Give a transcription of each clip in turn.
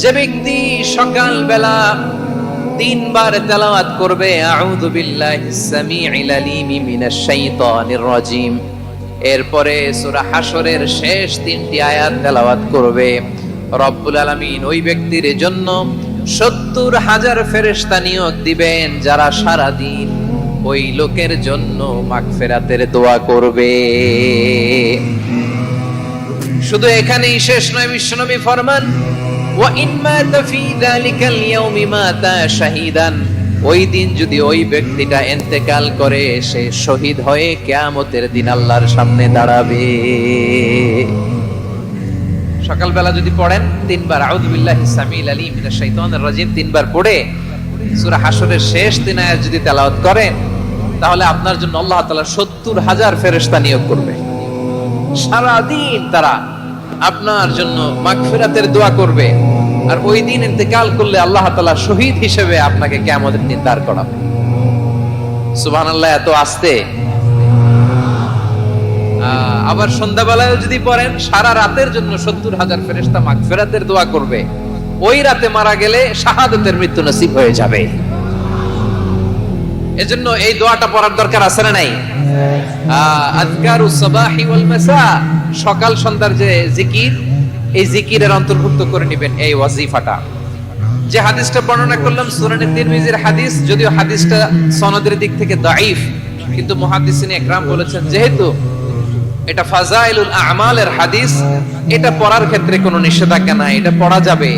যে ব্যক্তি সকাল বেলা তিনবার তেলাওয়াত করবে এরপরে সূরা হাশরের শেষ তিনটি আয়াত তেলাওয়াত করবে। রব্বুল আলামিন ওই ব্যক্তির জন্য সত্তর হাজার ফেরেশতা নিয়োগ দিবেন, যারা সারা দিন ওই লোকের জন্য মাগফেরাতের দোয়া করবে। শুধু এখানেই শেষ নয়, বিশ্বনবী ফরমান ওই দিন যদি ওই ব্যক্তিটা ইন্তেকাল করে, সে শহীদ হয়ে কিয়ামতের দিন আল্লাহর সামনে দাঁড়াবে। সকালবেলা যদি পড়েন, তিনবার, আউযু বিল্লাহি সামিল আলিম মিনাশ শাইতানির রাজিম, তিনবার পড়ে, সূরা হাশরের শেষ দিন আয়াত যদি তেলাওয়াত করেন তাহলে আপনার জন্য আল্লাহ তাআলা 70 হাজার ফেরেশতা নিয়োগ করবে। সারা দিন তারা আপনার জন্য মাগফিরাতের দোয়া করবে আর ওই দিন ইন্তেকাল করলে আল্লাহ তাআলা শহীদ হিসেবে আপনাকে কিয়ামতের দিন দাঁড় করাবে। সুবহানাল্লাহ, এত আস্তে। আবার যদি পড়েন, সারা রাতের জন্য সত্তর হাজার ফেরেস্তা মাগফিরাতের দোয়া করবে। ওই রাতে মারা গেলে শাহাদতের মৃত্যু নসিব হয়ে যাবে। এজন্য এই দোয়াটা পড়ার দরকার আছে না নাই? সাবাহি ওয়াল মাসা, সকাল সন্ধ্যার যে জিকির, এই জিকিরের অন্তর্ভুক্ত করে নেবেন এই ওয়াজিফাটা। যে হাদিসটা বর্ণনা করলাম তিরমিজির হাদিস, যদিও হাদিসটা সনদের দিক থেকে দাঈফ, কিন্তু একরাম বলেছেন, যেহেতু এটা ফাজাইলুল আমালের হাদিস, এটা পড়ার ক্ষেত্রে কোনো নিষেধাজ্ঞা নাই, এটা পড়া যাবে।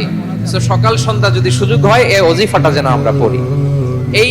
সকাল সন্ধ্যা যদি সুযোগ হয়, এই ওজিফাটা যেন আমরা পড়ি। এই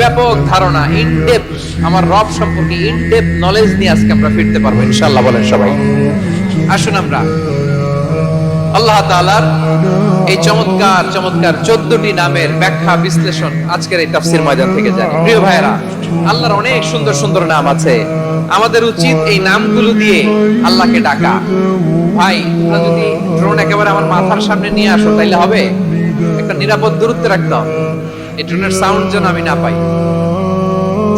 ব্যাপক ধারণা ইনডেপ আমার রব সম্পর্কে ইনডেপ নলেজ নিয়ে আজকে আমরা ফিরতে পারব, ইনশাআল্লাহ বলেন সবাই। আসুন আমরা। আল্লাহ তাআলার এই চমৎকার চমৎকার চোদ্দটি নামের ব্যাখ্যা, বিশ্লেষণ আজকের এই তাফসির ময়দান থেকে জানি। প্রিয় ভাইরা আল্লাহর অনেক সুন্দর সুন্দর নাম আছে। আমাদের উচিত এই নামগুলো দিয়ে আল্লাহকে ডাকা। ভাই, তোমরা যদি ড্রোন একেবারে আমার মাথার সামনে নিয়ে আসো, তাইলে হবে? একটা নিরাপদ দূরত্বে রাখতে হবে। এই সাউন্ড যেন আমি না পাই।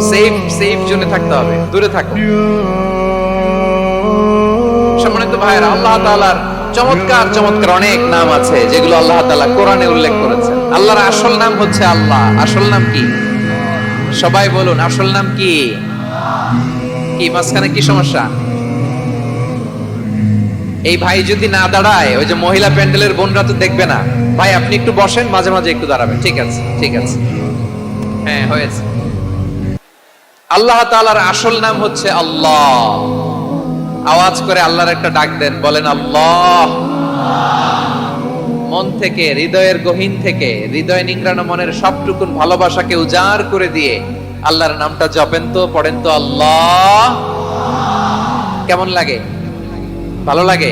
সেফ সেফ জোনে থাকতে হবে, দূরে থাকো। সম্মানিত আল্লাহ চমৎকার চমৎকার অনেক নাম আছে, যেগুলো আল্লাহ কোরআনে উল্লেখ আল্লাহর আসল নাম হচ্ছে আল্লাহ। আসল নাম কি? সবাই বলুন, আসল নাম কি? কি, মাঝখানে কি সমস্যা? এই ভাই যদি না দাঁড়ায়, ওই যে মহিলা প্যান্ডেলের বোনরা তো দেখবে না। ভাই, আপনি একটু বসেন, মাঝে মাঝে একটু দাঁড়াবেন। ঠিক আছে ঠিক আছে। হ্যাঁ হয়েছে। আল্লাহ তাআলার আসল নাম হচ্ছে আল্লাহ। আওয়াজ করে আল্লাহর একটা ডাক দেন, বলেন, আল্লাহ। মন থেকে, হৃদয়ের গহীন থেকে, হৃদয় নিংড়ানো মনের সবটুকুন ভালোবাসাকে উজাড় করে দিয়ে আল্লাহর নামটা জপেন তো, পড়েন তো, আল্লাহ। কেমন লাগে? ভালো লাগে?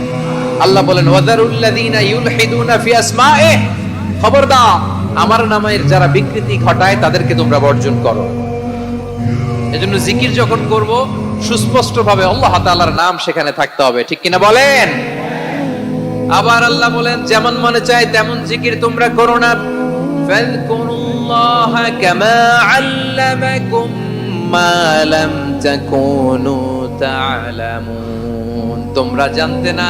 আল্লাহ বলেন, ওয়াদারুল্লাযীনা ইউলহিদুনা আমার নামের যারা বিকৃতি ঘটায় তাদেরকে তোমরা বর্জন করো। এজন্য জিকির যখন করব সুস্পষ্ট ভাবে আল্লাহ তাআলার নাম সেখানে থাকতে হবে। ঠিক কিনা বলেন? আবার আল্লাহ বলেন, যেমন মনে চায়, তেমন জিকির তোমরা করো না। ফাযকুরুল্লাহ কামা আল্লামাকুম মা লাম তাকুনু তা'লামুন তোমরা জানতে না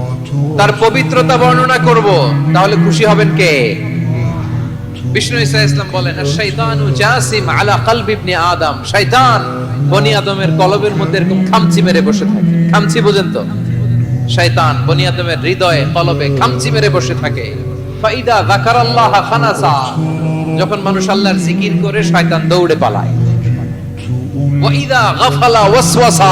তার পবিত্রতা বর্ণনা করব। তাহলে খুশি হবেন কে? বিষ্ণু ইসা ইসলাম বলেন শৈতানু জাসিম আলা কলব ইবনে আদম। শয়তান বনি আদমের কলবের মধ্যে এরকম খামচি মেরে বসে থাকে। খামচি বুঝেন তো? শয়তান বনি আদমের হৃদয়ে কলবে খামচি মেরে বসে থাকে। ফাইদা যাকারাল্লাহ খানাসা। যখন মানুষ আল্লাহর জিকির করে, শয়তান দৌড়ে পালায়। ওয়াইদা গাফালা ওয়াসওয়াসা।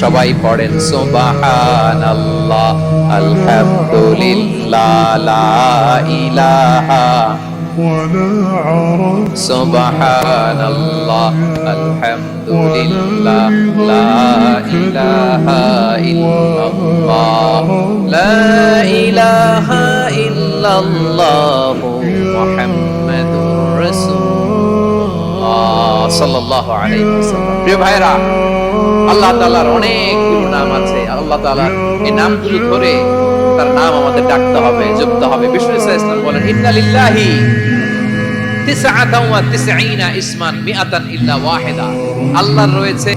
সবাই পড়েন সুবহানাল্লাহ আলহামদুলিল্লাহ লা ইলাহা سبحان الله الحمد لله لا إله إلا الله لا إله إلا الله محمد رسول সাল্লাল্লাহু আলাইহি ওয়াসাল্লাম। প্রিয় ভাইরা আল্লাহ তাআলার অনেক নাম আছে। আল্লাহ তাআলার এই নামগুলো ধরে তার নাম আমাদের ডাকতে হবে, জপতে হবে। বিষ্ণু ইসলাম বলেন, ইন্না লিল্লাহি তিসআতাও ওয়া তিসঈনা ইসমান মিআতান ইল্লা ওয়াহিদা। আল্লাহর রয়েছে